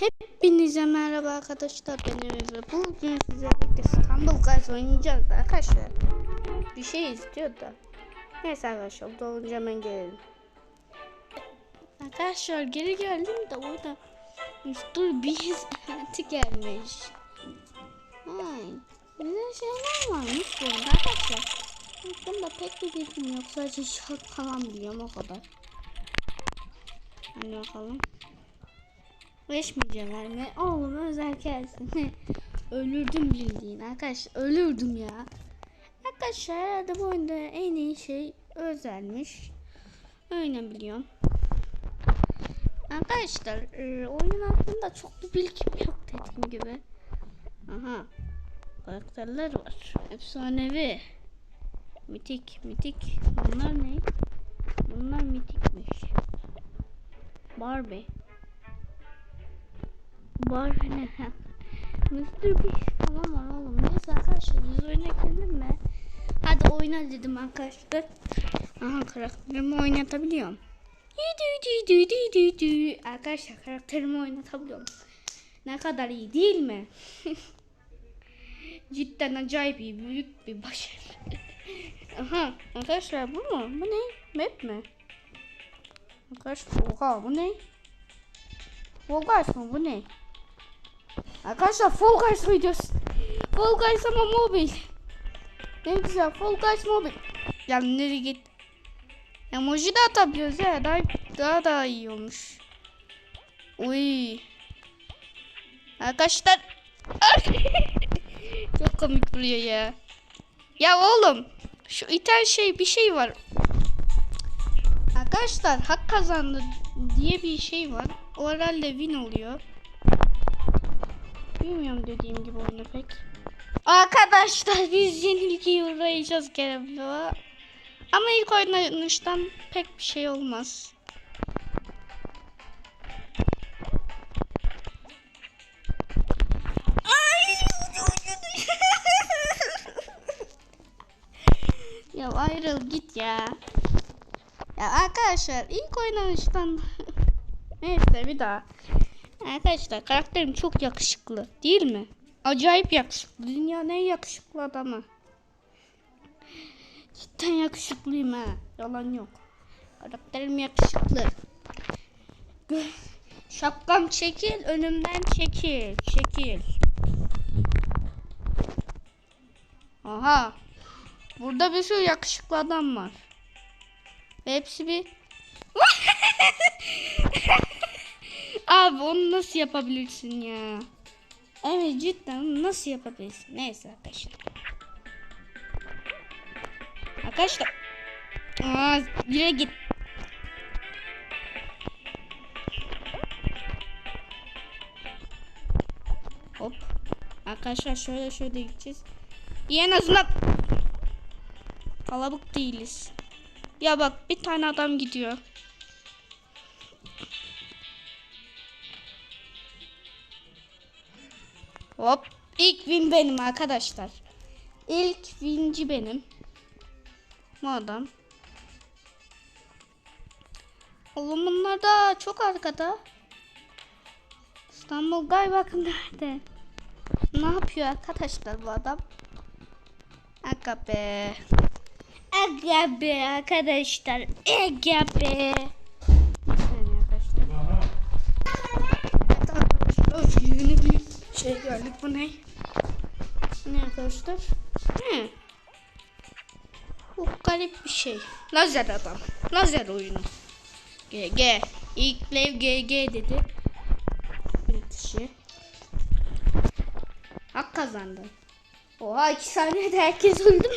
Hepinize merhaba arkadaşlar ben Emre. Bugün sizlerle İstanbul Guys oynayacağız da arkadaşlar. Bir şey istiyor da. Neyse arkadaşlar dolunca hemen gelelim. Arkadaşlar geri geldim de orada dur bir hizmeti gelmiş. Hay. Güzel şeyler varmış bunda arkadaşlar. Bunda pek bir bilgim yok. Sadece şarkı falan biliyorum o kadar. Hadi bakalım. Geçmeyecekler mi? Oğlum özel gelsin. Ölürdüm bildiğin arkadaş. Ölürdüm ya. Arkadaşlar herhalde bu oyunda en iyi şey özelmiş. Öyle biliyorum. Arkadaşlar e, oyun hakkında çok bir bilgim yok dediğim gibi. Aha. Karakterler var. Efsanevi. Mitik, mitik. Bunlar ne? Bunlar mitikmiş. Barbie. Barbie ne? Mr. Beast falan var oğlum. Neyse arkadaşlar biz oyuna girelim mi? Hadi oyna dedim arkadaşlar. Aha karakterimi oynatabiliyorum. Arkadaşlar karakterimi oynatabiliyorum. Ne kadar iyi değil mi? Cidden acayip iyi. Büyük bir başarı. Aha arkadaşlar bu mu? Bu ne? Map mi? Arkadaşlar oha bu ne? Guys mı bu ne? Arkadaşlar Fall Guys videosu. Fall Guys ama mobil. Ne güzel Fall Guys mobil. Ya nereye git? Emoji de atabiliyoruz ya. Daha, daha da iyi olmuş. Uy. Arkadaşlar. Çok komik duruyor ya. Ya oğlum. Şu iten şey bir şey var. Arkadaşlar hak kazandı diye bir şey var. O herhalde win oluyor. Bilmiyorum dediğim gibi oyunu pek. Arkadaşlar biz yenilgiye uğrayacağız galiba. Ama ilk oynanıştan pek bir şey olmaz. ya ayrıl git ya. Ya arkadaşlar ilk oynanıştan neyse bir daha. Arkadaşlar karakterim çok yakışıklı değil mi? Acayip yakışıklı. Dünyanın en yakışıklı adamı. Cidden yakışıklıyım ha. Yalan yok. Karakterim yakışıklı. Şapkam çekil, önümden çekil. Çekil. Aha. Burada bir sürü yakışıklı adam var. Ve hepsi bir... Abi onu nasıl yapabilirsin ya? Evet cidden nasıl yapabilirsin? Neyse arkadaşlar. Arkadaşlar. Aa, yere git. Hop. Arkadaşlar şöyle şöyle gideceğiz. İyi en azından kalabalık değiliz. Ya bak bir tane adam gidiyor. Hop. İlk win benim arkadaşlar. İlk winci benim. Bu adam. Oğlum bunlar da çok arkada. İstanbul Gay bakın nerede. Ne yapıyor arkadaşlar bu adam? Aga be. Aga be arkadaşlar. Aga be. Gördük. Bu ne? Ne arkadaşlar? He. Bu garip bir şey. Lazer adam. Lazer oyunu. GG. İlk play GG dedi. Bir kişi. Hak kazandı. Oha iki saniyede herkes öldü mü?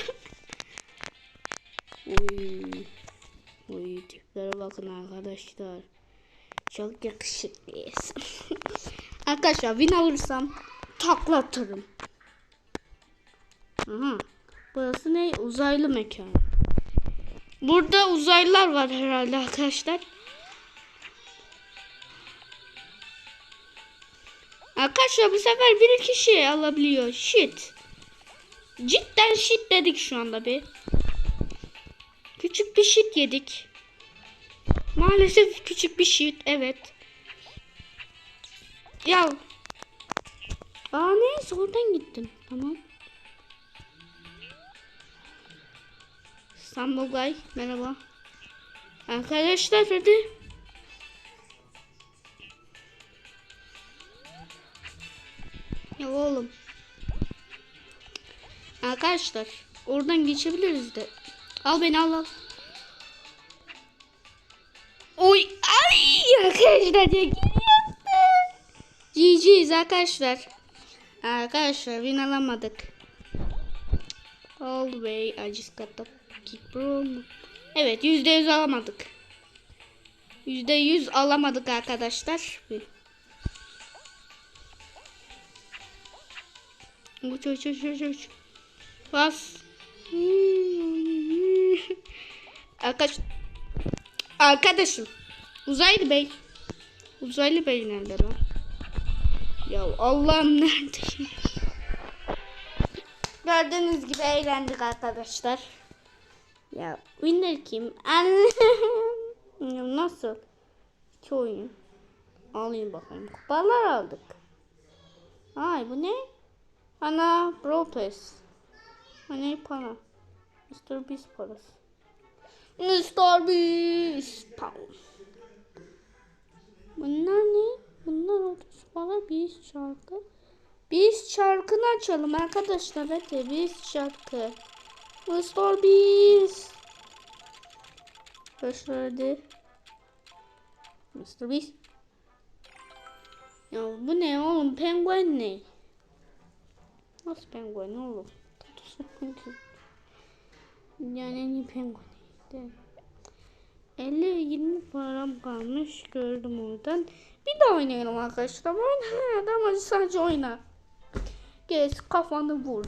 Uy. Uy tiplere bakın arkadaşlar. Çok yakışıklıyız. arkadaşlar win alırsam takla atarım. Aha. Burası ne? Uzaylı mekan. Burada uzaylılar var herhalde arkadaşlar. Arkadaşlar bu sefer bir kişi alabiliyor. Shit. Cidden shit dedik şu anda bir. Küçük bir shit yedik. Maalesef küçük bir shit. Evet. Ya. Aa neyse oradan gittim. Tamam. İstanbul Guy merhaba. Arkadaşlar hadi. Ya oğlum. Arkadaşlar oradan geçebiliriz de. Al beni al al. Oy ay arkadaşlar ya GG'yiz arkadaşlar. Arkadaşlar win alamadık. All the way I just got the kick bro. Evet yüzde yüz alamadık. Yüzde yüz alamadık arkadaşlar. Uç uç uç uç uç. Bas. Arkadaş Arkadaşım. Uzaylı bey. Uzaylı bey nerede lan? Ya Allah'ım nerede? Gördüğünüz gibi eğlendik arkadaşlar. Ya winner kim? Nasıl? İki oyun. Alayım bakalım. Kupalar aldık. Ay bu ne? Ana Bro Pass. Hani para. Mr. Beast parası. Mr. Beast. Tamam. Bunlar ne? Bunlar 30 para bir şarkı. Biz şarkını açalım arkadaşlar. Hadi biz şarkı. Mr. Beast. Başladı. Mr. Beast. Ya bu ne oğlum? Penguen ne? Nasıl penguen oğlum? Yani en iyi penguen. Değil. 50-20 param kalmış gördüm oradan. Bir daha oynayalım arkadaşlar. Oyna ama sadece oyna. Gez kafanı vur.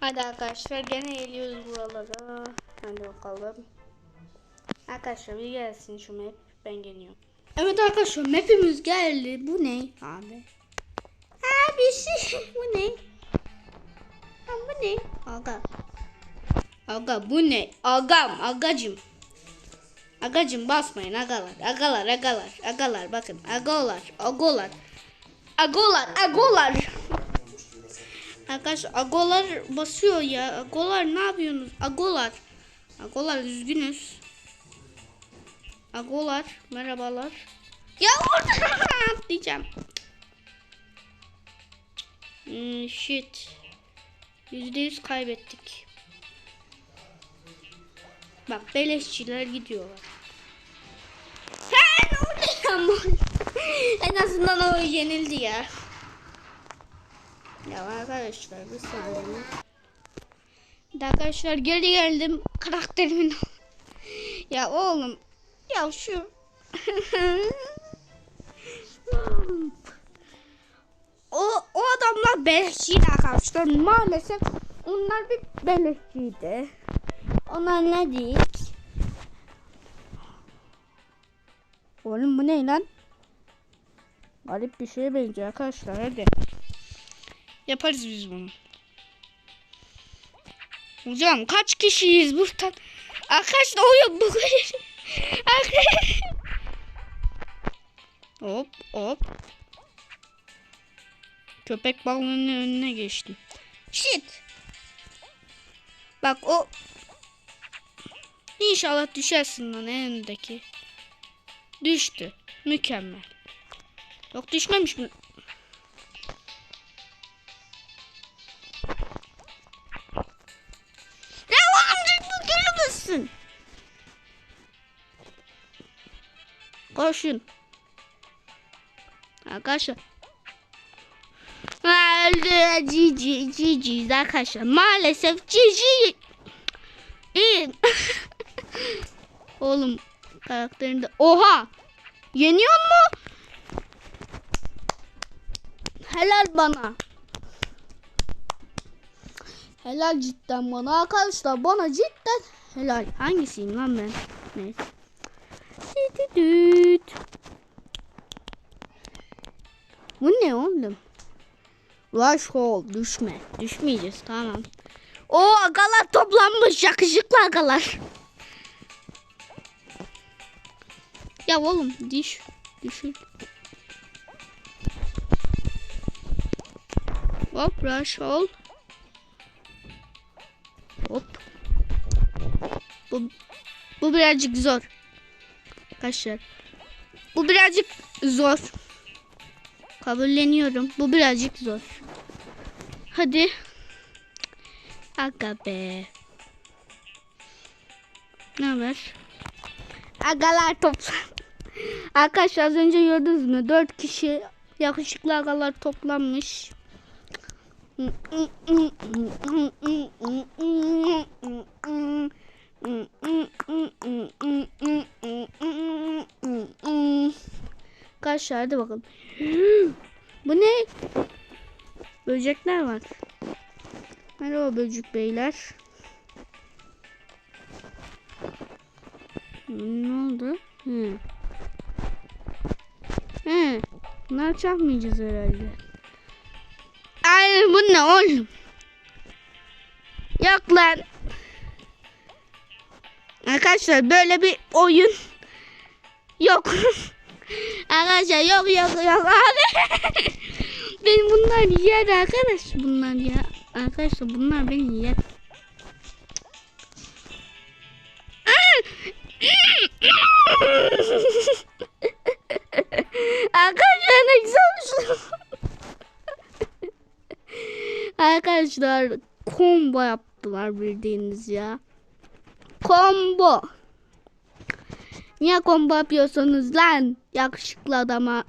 Hadi arkadaşlar gene geliyoruz buralara. Hadi bakalım. Arkadaşlar bir gelsin şu map. Ben geliyorum. Evet arkadaşlar mapimiz geldi. Bu ne abi? Abi şey bu ne? Ha, bu ne? Aga. Aga bu ne? Agam, agacım. Agacım basmayın agalar. Agalar, agalar, agalar bakın. Agolar, agolar. Agolar, agolar. Arkadaşlar agolar basıyor ya. Agolar ne yapıyorsunuz? Agolar. Agolar üzgünüz. Agolar merhabalar. Ya orada diyeceğim. Hmm, shit. Yüzde yüz kaybettik. Bak beleşçiler gidiyorlar. Oluyor ama? en azından o yenildi ya. Ya arkadaşlar bir saniye. Arkadaşlar geri geldim karakterimin. ya oğlum ya şu o, o adamlar beleşçiydi arkadaşlar. Maalesef onlar bir beleşçiydi. Onlar ne değil? Oğlum bu ne lan? Garip bir şeye benziyor arkadaşlar hadi. Yaparız biz bunu. Hocam kaç kişiyiz buradan? Arkadaşlar oyun bu Arkadaşlar. Hop hop. Köpek balığının önüne geçtim. Shit. Bak o İnşallah düşersin lan en öndeki. Düştü. Mükemmel. Yok düşmemiş mi? Müsün? Koşun. Arkadaşlar. Öldü. Cici. Cici. Arkadaşlar. Maalesef Cici. Oğlum karakterinde. Oha. Yeniyor mu? Helal bana. Helal cidden bana arkadaşlar. Bana cidden helal. Hangisiyim lan ben? Neyse. Düt. Bu ne oğlum? Rush hole düşme. Düşmeyeceğiz tamam. O agalar toplanmış yakışıklı agalar. Ya oğlum diş. Düşür. Hop rush ol. Hop. Bu, bu birazcık zor. Arkadaşlar. Bu birazcık zor. Kabulleniyorum. Bu birazcık zor. Hadi. Aga be. Ne haber? Agalar toplan. Arkadaşlar az önce gördünüz mü? Dört kişi yakışıklı agalar toplanmış. Arkadaşlar hadi bakalım. Bu ne? Böcekler var. Merhaba böcek beyler. Çarpmayacağız herhalde. Ay bu ne oğlum? Yok lan. Arkadaşlar böyle bir oyun yok. Arkadaşlar yok yok yok abi. Beni bunlar yer arkadaş bunlar ya. Arkadaşlar bunlar beni yer. Arkadaşlar combo yaptılar bildiğiniz ya. Combo. Niye combo yapıyorsunuz lan? Yakışıklı adama.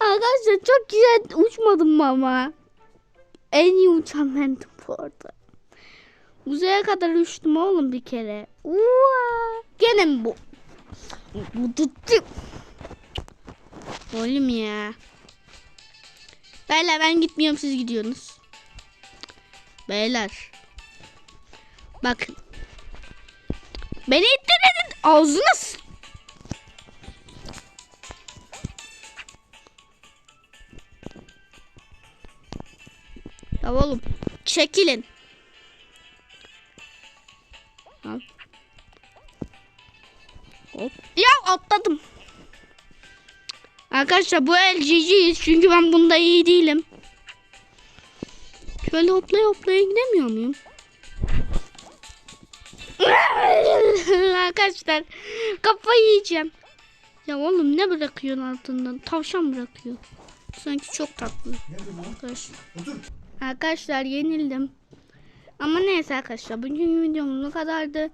Arkadaşlar çok güzel uçmadım ama? En iyi uçan bendim bu arada. Uzaya kadar uçtum oğlum bir kere. Uaa. Gene mi bu? Oğlum ya. Beyler ben gitmiyorum siz gidiyorsunuz. Beyler. Bakın. Beni ittirdin. Ağzına Ya oğlum çekilin. Arkadaşlar bu el çünkü ben bunda iyi değilim. Şöyle hoplaya hoplaya gidemiyor muyum? Arkadaşlar kafayı yiyeceğim. Ya oğlum ne bırakıyorsun altından? Tavşan bırakıyor. Sanki çok tatlı. Arkadaşlar. Arkadaşlar yenildim. Ama neyse arkadaşlar bugün videomuz bu kadardı.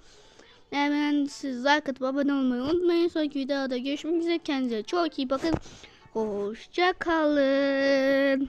Hemen siz like atıp abone olmayı unutmayın. Sonraki videoda görüşmek üzere. Kendinize çok iyi bakın. Hoşça kalın.